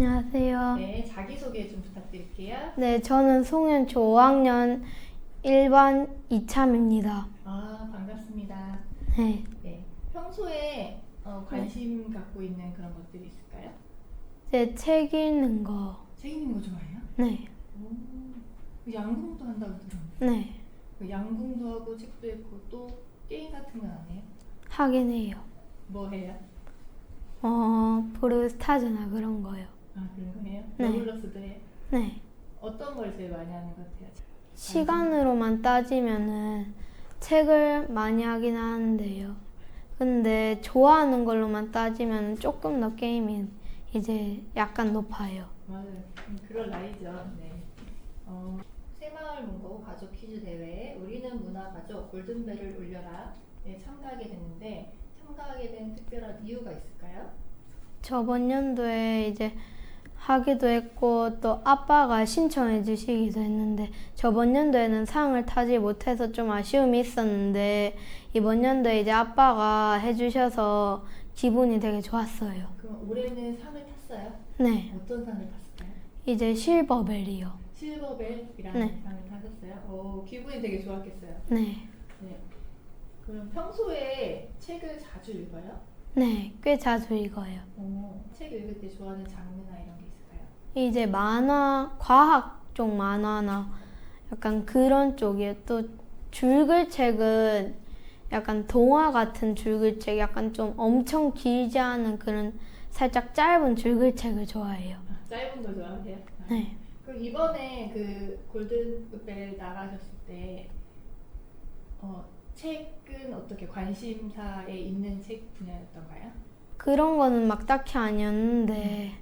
안녕하세요. 네, 자기소개 좀 부탁드릴게요. 네, 저는 송현초 5학년 1반 이참입니다. 아, 반갑습니다. 네, 네, 평소에 어, 관심 갖고 있는 그런 것들이 있을까요? 제책 읽는 거. 책 읽는 거 좋아해요? 네, 오, 그 양궁도 한다고 들었는데 네, 그 양궁도 하고 책도 읽고 또 게임 같은 건 안 해요? 하긴 해요. 뭐 해요? 어, 브루스타즈나 그런 거요. 아, 그런 거 해요? 네. 러블러스도 해요? 네, 어떤 걸 제일 많이 하는 것 같아요? 시간으로만 따지면은 책을 많이 하긴 하는데요. 근데 좋아하는 걸로만 따지면 조금 더 게임이 이제 약간 높아요. 맞아요. 음, 그럴 나이죠. 네. 어, 새마을 문고 가족 퀴즈 대회에 우리는 문화 가족 골든벨을 울려라 에 참가하게 됐는데 참가하게 된 특별한 이유가 있을까요? 저번 연도에 이제 하기도 했고 또 아빠가 신청해 주시기도 했는데 저번 연도에는 상을 타지 못해서 좀 아쉬움이 있었는데 이번 연도에 이제 아빠가 해주셔서 기분이 되게 좋았어요. 그럼 올해는 상을 탔어요? 네, 어떤 상을 탔을까요? 이제 실버벨이요. 실버벨이라는 네. 상을 타셨어요? 오, 기분이 되게 좋았겠어요. 네, 네. 그럼 평소에 책을 자주 읽어요? 네, 꽤 자주 읽어요. 오, 책 읽을 때 좋아하는 장르나 이런 게 있을까요? 이제 만화, 과학 쪽 만화나 약간 그런 쪽이에요. 또 줄글책은 약간 동화 같은 줄글책, 약간 좀 엄청 길지 않은 그런 살짝 짧은 줄글책을 좋아해요. 아, 짧은 거 좋아하세요? 아. 네. 그럼 이번에 그 골든벨 나가셨을 때 어, 책은 어떻게 관심사에 있는 책 분야였던가요? 그런 거는 막 딱히 아니었는데,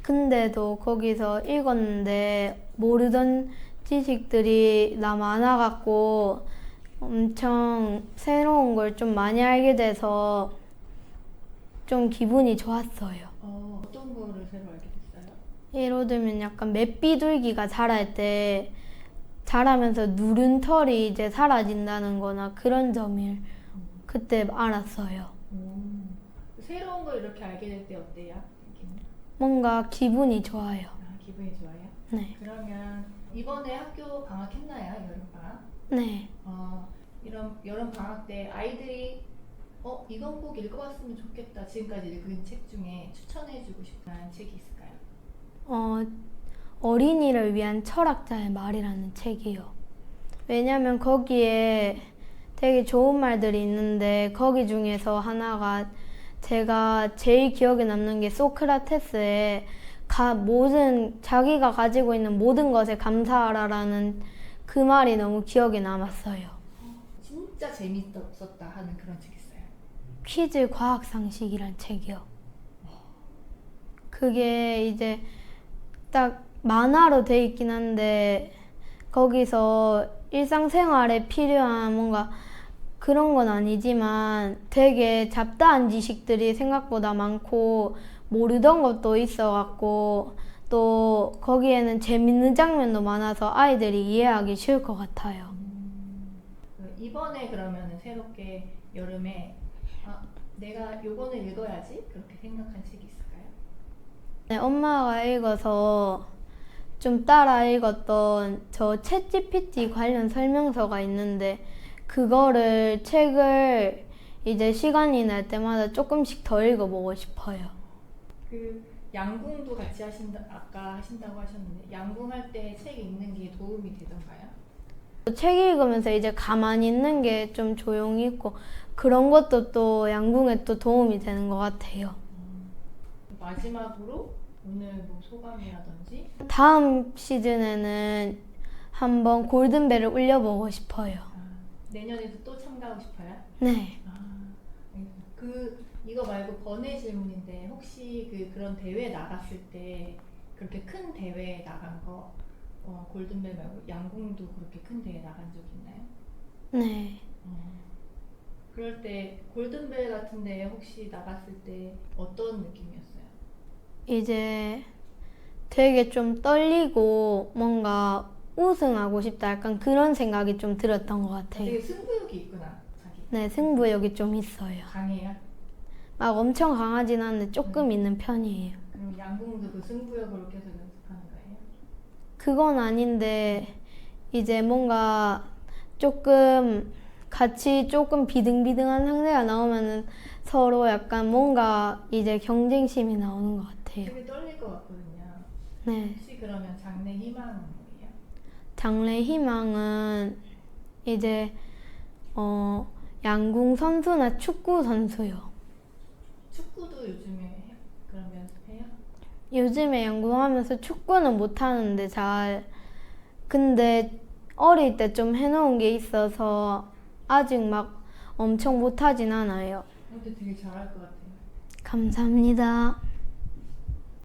근데도 거기서 읽었는데, 모르던 지식들이 나 많아갖고, 엄청 새로운 걸 좀 많이 알게 돼서, 좀 기분이 좋았어요. 어, 어떤 거를 새로 알게 됐어요? 예를 들면 약간 맷비둘기가 자랄 때, 자라면서 누른 털이 이제 사라진다는 거나 그런 점을 그때 알았어요. 새로운 걸 이렇게 알게 될 때 어때요? 뭔가 기분이 좋아요. 아, 기분이 좋아요? 네. 그러면 이번에 학교 방학했나요? 여름 방학? 네. 어, 이런 여름 방학 때 아이들이 어 이건 꼭 읽어봤으면 좋겠다. 지금까지 읽은 책 중에 추천해주고 싶은 책이 있을까요? 어, 어린이를 위한 철학자의 말이라는 책이요. 왜냐면 거기에 되게 좋은 말들이 있는데 거기 중에서 하나가 제가 제일 기억에 남는 게 소크라테스의 가, 모든 자기가 가지고 있는 모든 것에 감사하라라는 그 말이 너무 기억에 남았어요. 진짜 재밌었다 하는 그런 책 있어요. 퀴즈 과학 상식이란 책이요. 그게 이제 딱 만화로 돼 있긴 한데 거기서 일상생활에 필요한 뭔가 그런 건 아니지만 되게 잡다한 지식들이 생각보다 많고 모르던 것도 있어갖고 또 거기에는 재밌는 장면도 많아서 아이들이 이해하기 쉬울 것 같아요. 그 이번에 그러면은 새롭게 여름에 아, 내가 요거는 읽어야지 그렇게 생각한 책이 있을까요? 네, 엄마가 읽어서 좀 따라 읽었던 저 챗GPT 관련 설명서가 있는데 그거를 책을 이제 시간이 날 때마다 조금씩 더 읽어보고 싶어요. 그 양궁도 같이 하신다 아까 하신다고 하셨는데 양궁할 때 책 읽는 게 도움이 되던가요? 책 읽으면서 이제 가만히 있는 게 좀 조용히 있고 그런 것도 또 양궁에 또 도움이 되는 것 같아요. 마지막으로 오늘 뭐 소감이라든지 다음 시즌에는 한번 골든벨을 울려보고 싶어요. 아, 내년에도 또 참가하고 싶어요? 네. 아. 그 이거 말고 번외 질문인데 혹시 그 그런 대회 나갔을 때 그렇게 큰 대회 나간 거 어, 골든벨 말고 양궁도 그렇게 큰 대회 나간 적 있나요? 네. 어. 그럴 때 골든벨 같은 데 혹시 나갔을 때 어떤 느낌이었어요? 이제 되게 좀 떨리고 뭔가 우승하고 싶다 약간 그런 생각이 좀 들었던 것 같아요. 되게 승부욕이 있구나 자기 네, 승부욕이 좀 있어요. 강해요? 막 엄청 강하진 않은데 조금 있는 편이에요. 그럼 양궁도 그 승부욕으로 계속 연습하는 거예요? 그건 아닌데 이제 뭔가 조금 같이 조금 비등비등한 상대가 나오면은 서로 약간 뭔가 이제 경쟁심이 나오는 것 같아요. 되게 떨릴 것 같거든요. 네. 혹시 그러면 장래 희망은 뭐예요? 장래 희망은 이제 어 양궁 선수나 축구 선수요. 축구도 요즘에 해- 그럼 연습해요? 요즘에 양궁하면서 축구는 못 하는데 잘 근데 어릴 때 좀 해놓은 게 있어서 아직 막 엄청 못하진 않아요. 되게 잘할 것 같아요. 감사합니다.